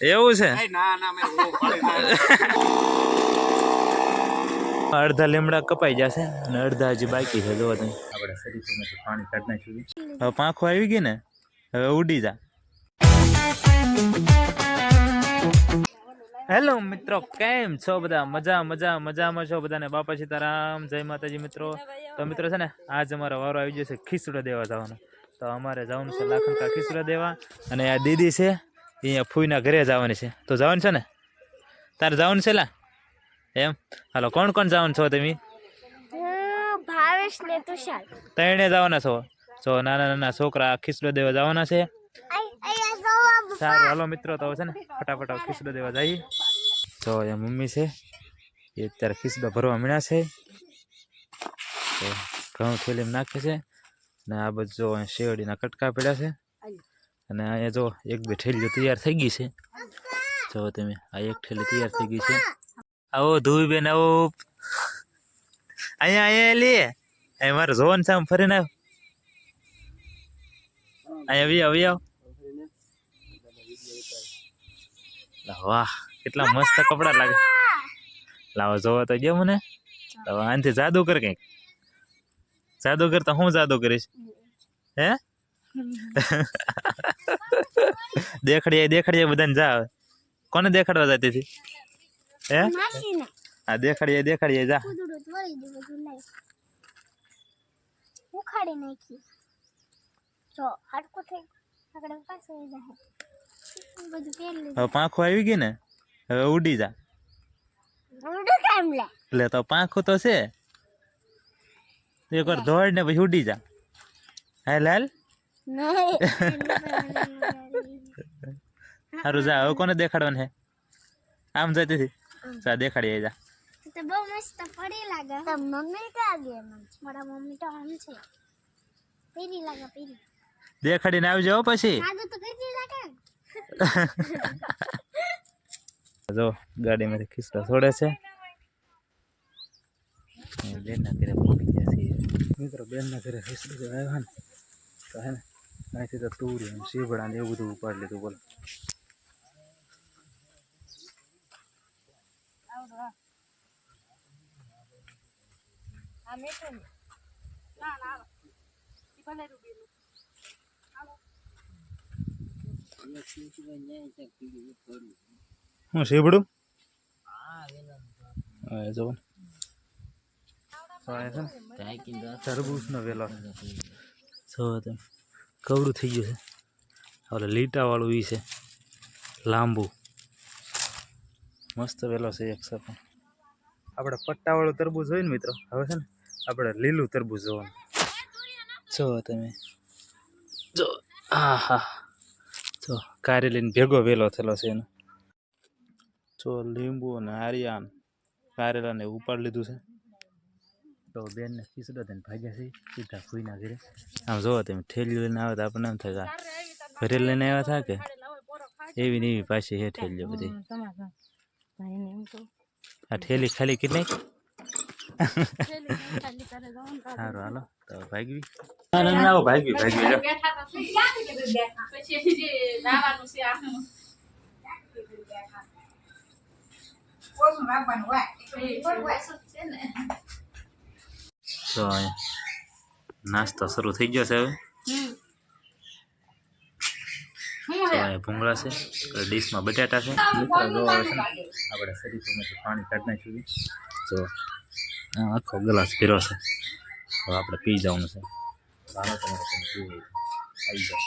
એવું છે. અડધા લીમડા કપાઈ જશે અને અડધા હજી બાકી છે જોવા તમે. આપણે શરીરમાંથી પાણી કાઢી નાખ્યું હવે પાંખો આવી ગઈ ને હવે ઉડી જા. હેલો મિત્રો કેમ છો બધા? મજા મજા મજામાં છો બધાને? બાપા સીતારામ જય માતાજી મિત્રો. તો મિત્રો છે ને આજ અમારો વારો આવી જશે ખીચડો દેવા જવાનો. તો અમારે જવાનું છે લાખનકા ખીસરા દેવા અને આ દીદી છે અહીંયા ફૂઈના ઘરે જવાની છે. તો જવાનું છે ને? તારે જવાનું છે લા? એમ? હાલો કોણ કોણ જવાનું છો તમે? ભાવેશ ને તુષાર. ત્રણે જવાના છો? છો નાના નાના છોકરા ખીસરો દેવા જવાના છે. સારું હાલો મિત્રો તો છે ને ફટાફટ ખીસડો દેવા જઈએ. તો એ મમ્મી છે. એ અત્યારે ખીસડો ભરવા મળ્યા છે. ઘઉં થેલીમાં નાખે છે. ને આ બધું જો અહીંયા શેરડીના કટકા પડ્યા છે. અને અહીંયા જો એક બે ઠેલીઓ તૈયાર થઈ ગઈ છે. જો તમે આ એક ઠેલી તૈયાર થઈ ગઈ છે. આવો ધુઈ બેન આવો. અહીંયા અહીંયા લે. અહીં મારે જોવાનું છે આમ ફરીને આવ. અહીંયા આવી આવ. આવ વાહ કેટલા મસ્ત કપડા લાગે. લાવો જોવા તો ગયો મને. આનાથી જાદુ કર કંઈક. જાદુ કર તો હું જાદુ કરીશ હે દેખાડીએ દેખાડીએ બધાને જા હવે. કોને દેખાડવા જતી હતી હે માસીને હા દેખાડીએ દેખાડીએ જા કુદડું તોડી દે બધું લઈ ઉખાડી નાખી જો હડકું થઈ આગળ પાછું જાય બધું પહેરી લીધું હવે પાંખો આવી ગઈ ને હવે ઉડી જા ઊંડું કેમ લે એટલે તો પાંખો તો છે એક વાર દોડ ને પછી ઉડી જા. હાલ લાલ? સારું જા હવે કોને દેખાડવાનું હે? આમ જતી હતી જા દેખાડી જા. તો બહુ મસ્ત પડી લાગે. તો મમ્મી ક્યાં ગઈ મારા મમ્મી તો આમ છે. પેરી લાગે પેરી દેખાડીને આવજો હો પછી. સાદું તો પેરી લાગે જો ગાડીમાંથી ખિસ્સા છોડે છે. મિત્રો બેનના ઘરે ખિસ્સા જો આવ્યા ને તો હે ને અહીંથી તો તુરી શીભડા ને એવું બધું ઉપાડી લીધું બોલો. હું શીભડું હા જો તરબૂચનો વેલો. જો તમે કવડું થઈ ગયું છે. હવે લીટાવાળું ઈ છે. લાંબુ. મસ્ત વેલો છે એક સાથે આપણે પટ્ટાવાળું તરબૂચ હોય ને મિત્રો હવે છે ને આપણે લીલું તરબૂચ જોવાનું. જો તમે જો હા હા જો કારેલીને ભેગો વેલો થયેલો છે એનો. જો લીંબુ અને આર્યાન કારેલાને ઉપાડી લીધું છે. તો બેનને ખીસડો થઈને ભાગ્યા છે સીધા ફૂઈના ઘરે. આમ જોવો તમે ઠેલીઓ લઈને આવે તો આપણને એમ થાય ઘરે લઈને આવ્યા હતા કે? એવી ને એવી પાછી હે ઠેલીઓ બધી. આ ઠેલી ખાલી કેટલી સારું હાલો. તો ભાગવી. ભાગવી ભાગવી લો. તો નાસ્તો શરૂ થઈ ગયો છે હવે. તો ભૂંગળા છે ડીશમાં બટાટા છે. મિત્રો જો આવે છે ને આપણે શરીરમાંથી પાણી કાઢી નાખ્યું છે. જો આખો ગ્લાસ ભર્યો છે. હવે આપણે પી જવાનું છે. હાલો તમારે પણ પીવું આવી જાઓ.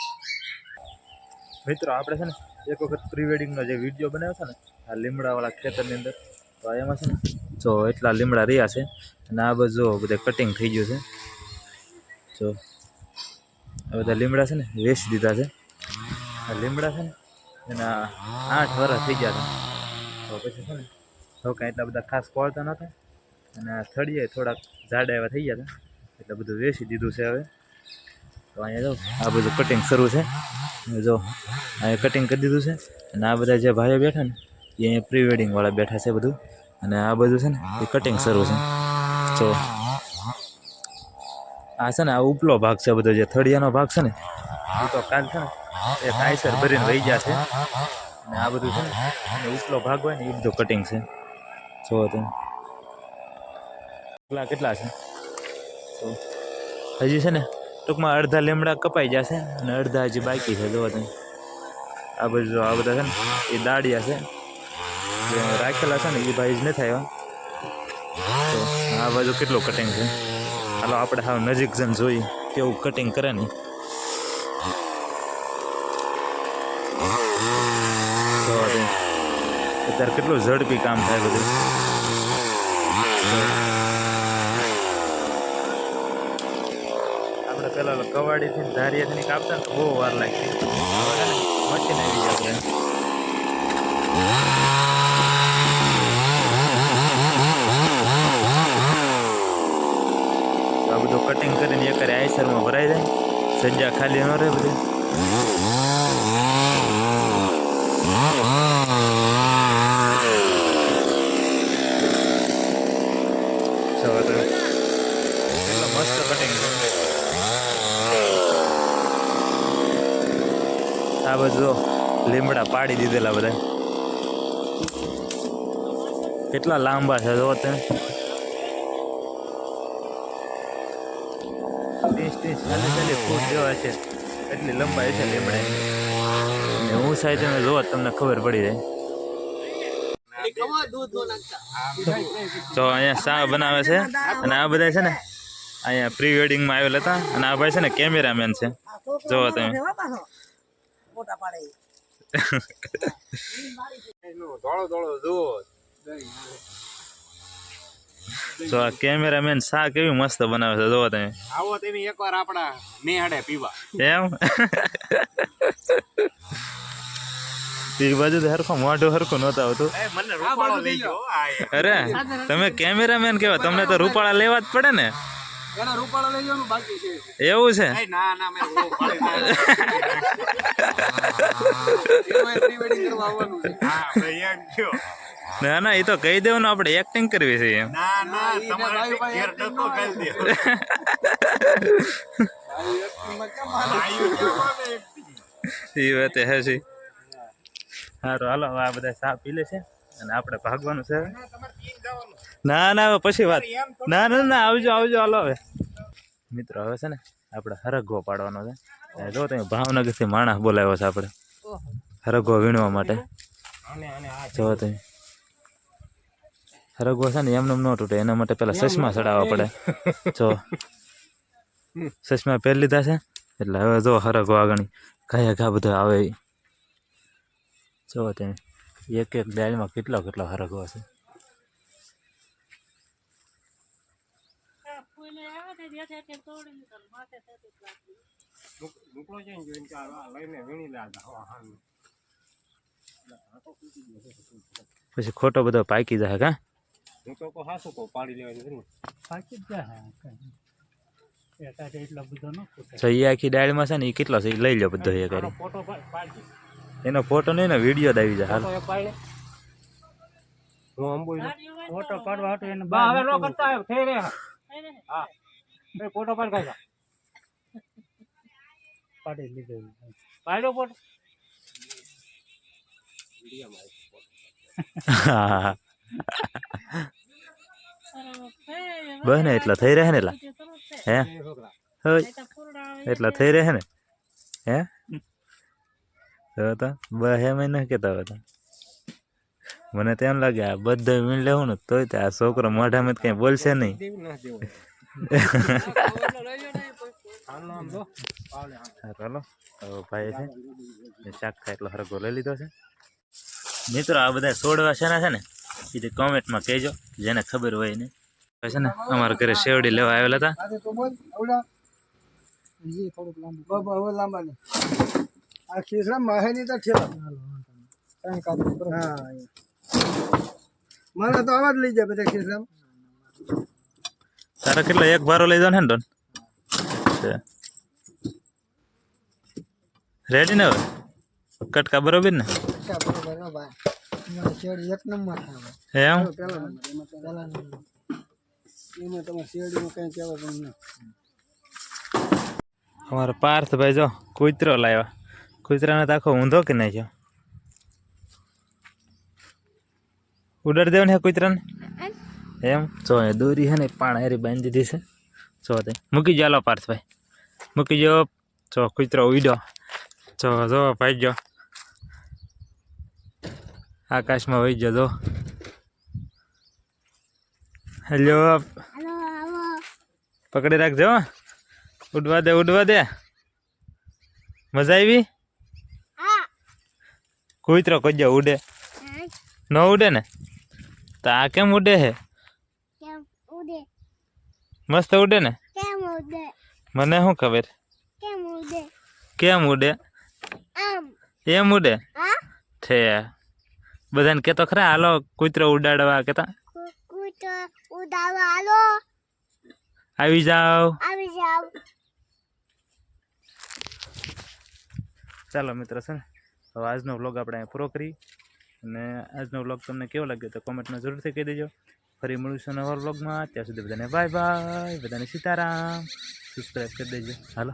મિત્રો આપણે છે ને એક વખત પ્રી વેડિંગનો જે વીડિયો બનાવ્યો છે ને આ લીમડાવાળા ખેતરની અંદર તો એમાં છે ને? જો એટલા લીમડા રહ્યા છે. અને આ બધું જો બધે કટિંગ થઈ ગયું છે. જો આ બધા લીમડા છે ને, વેચી દીધા છે. આ લીમડા છે ને, એના આઠ વર્ષ થઈ ગયા હતા તો પછી છે ને તો કાંઈ એટલા બધા ખાસ કોળતા નહોતા. અને થળીએ થોડાક જાડા એવા થઈ ગયા હતા એટલે બધું વેચી દીધું છે હવે. તો અહીંયા જો, આ બધું કટિંગ શરૂ છે. જો, અહીંયા કટિંગ કરી દીધું છે. અને આ બધા જે ભાઈઓ બેઠા ને એ અહીંયા પ્રી વેડિંગવાળા બેઠા છે બધું. અને આ બધું છે ને, એ કટિંગ શરૂ છે. તો આ છે ને, આ ઉપલો ભાગ છે બધો, જે થળિયાનો ભાગ છે ને, એ તો કાલ છે ને, એ કાયસર ભરીને વહી ગયા છે. અને આ બધું છે ને ઉપલો ભાગ હોય ને, એ બધું કટિંગ છે. જો તમે કેટલા કેટલા છે? તો હજી છે ને, ટૂંકમાં અડધા લીમડા કપાઈ જશે અને અડધા હજી બાકી છે જુઓ તમે આ બધું, આ બધા છે ને, એ દાડિયા છે. રાખેલા છે ને એ ભાઈ જ નથી આવ્યા. તો આ બાજુ કેટલું કટિંગ છે? હાલો, આપણે હાવ નજીક જઈને જોઈ કેવું કટિંગ કરે ને અત્યારે કેટલું ઝડપી કામ થાય બધું. પેલા કવાડીથી ધારીએ ધારિયાથી કાપતા ને બહુ વાર લાગતી. મશીન આવી જાય આપણે તો આ બધું કટિંગ કરીને એક આઈસરમાં ભરાઈ જાય. સજ્જા ખાલી ન રહે બધી. મસ્ત કટિંગ આ બધું લીમડા પાડી દીધેલા બધા. કેટલા લાંબા છે જો તમે. ત્રીસ ત્રીસ ચાલીસ ચાલીસ ફૂટ જેવા છે. એટલી લંબાઈ છે લીમડે. હું સાહેબ તમે જોવા તમને ખબર પડી જાય. તો અહીંયા શા બનાવે છે અને આ બધા છે ને અહીંયા પ્રી વેડિંગમાં આવેલા હતા અને આ ભાઈ છે ને કેમેરામેન છે. જોવો તમે. ધોળો ધોળો દૂધ તો આ કેમેરામેન શા કેવી મસ્ત બનાવે છે જોવો તમે. આવો તમે એકવાર આપણા મેહાડે પીવા. એમ? એ બાજુ હરખો મોઢું હરખું નહોતું આવતું. મને રૂપાળો લઈ ગયો અરે તમે કેમેરામેન કેવા? તમને તો રૂપાળા લેવા જ પડે ને. એના રૂપાળો લઈ જવાનું બાકી છે. એવું છે? ના ના મેં ઓ ફાળી ના એમાં પ્રી વેડિંગ કરવા આવવાનું છે. હા ભાઈ એમ કયો ના ના એ તો કહી દેવું આપણે એક્ટિંગ કરવી છે. એમ ના ના તમારે ઘેર ડકો એ વાત હે છે સારું હાલો આ બધા ચા પી લે છે અને આપણે ભાગવાનું છે ના ના હવે પછી વાત. ના ના ના આવજો આવજો હાલો હવે. મિત્રો હવે છે ને આપણે હરગવો પાડવાનો છે. જો તમે ભાવનગરથી માણસ બોલાવ્યો છે આપણે. હરગો વીણવા માટે. જો તમે. હરગવો છે ને એમને એમ ન તૂટે એના માટે પેલા ચશ્મા ચડાવવા પડે. જો. ચશ્મા પહેરી લીધા છે એટલે હવે જો હરગો આગળ. ઘાયા ઘા બધા આવે. જો તે એક એક ડાળમાં કેટલો કેટલો હરગો છે. રૂપડો છે ને જોઈને કે આ લઈને વીણી લાગા. હા હા પછી ખોટો બધો પાકી જાય કા? હું તો કહું હાસું કહું પાડી લેવાની છે ને તો એ આખી ડાળમાં છે ને એ કેટલો છે? એ લઈ લો બધો એ કરી. ફોટો પાડી એનો ફોટો નહીં ને વીડિયો જ આવી જાય હાલ. ફોટો હું પાડવા હાટુ એને બા હવે નો કરતા આવ્યો થઈ રહ્યા હા. એ ફોટો પાડ કાઢા. પાડી લીધો પાડ્યો ફોટો. હા બસ ને એટલા થઈ રહે ને એટલા હે? એટલા થઈ રહે ને? હે? તો બસ એમ ન કહેતા હતા મને તેમ લાગે આ બધા વીણ લેવું ને તોય તે આ છોકરો મોઢામાં કઈ બોલશે નહીં. ચાલો ભાઈ છે. શાક એટલો હરગો લઈ લીધો છે. મિત્રો આ બધા છોડવા શેના છે ને? એ તો કોમેન્ટમાં કહેજો, જેને ખબર હોય ને છે ને, અમારા ઘરે શેવડી લેવા આવેલા હતા. મને તો આવા જ લઈ જાય બધા ખીસરા તારા કેટલા, એક ભારો લઈ જાવ ને ડોન? રેડી ને હવે? કટકા બરોબર ને? બરોબર પાર્થ ભાઈ શેરડી એક નંબર આવે એમ? પેલા નંબર એમાં નંબર. એમાં તમે શેરડીમાં કંઈ કહેવા પણ ના અમારા પાર્થભાઈ જો કૂતરો લાવ્યા. કૂતરાને તો આખો ઊંધો કે નાખ્યો ઉડર દેવો ને કૂતરાને. એમ? જો એ દોરી છે ને પાણ હારી બાંધી દીધી છે. જો તે. મૂકી જાલો પાર્થભાઈ. મૂકી જો જો કૂતરો ઉડ્યો. જો જો ભાઈ ગયો આકાશમાં વહી ગયો જો હેલો હાલો આવો પકડી રાખજો હો. ઉડવા દે ઉડવા દે મજા આવી હા કૂતરો કજો ઉડે હા, ન ઉડે ને તો આ કેમ ઉડે હે કેમ ઉડે મસ્ત ઉડે ને કેમ ઉડે મને શું ખબર કેમ ઉડે કેમ ઉડે આમ એમ ઉડે હા છે બધાને કેતો ખરા હાલો કૂતરો ઉડાડવા હાલો. આવી જાઓ. આવી જાવ ચાલો મિત્રો છે ને હવે આજનો વ્લોગ આપણે અહીંયા પૂરો કરી અને આજનો વ્લોગ તમને કેવો લાગ્યો તો કોમેન્ટમાં જરૂરથી કહી દેજો. ફરી મળીશું નવા વ્લોગમાં ત્યાં સુધી બધાને બાય બાય બધાને સીતારામ. સબસ્ક્રાઈબ કરી દેજો. હાલો.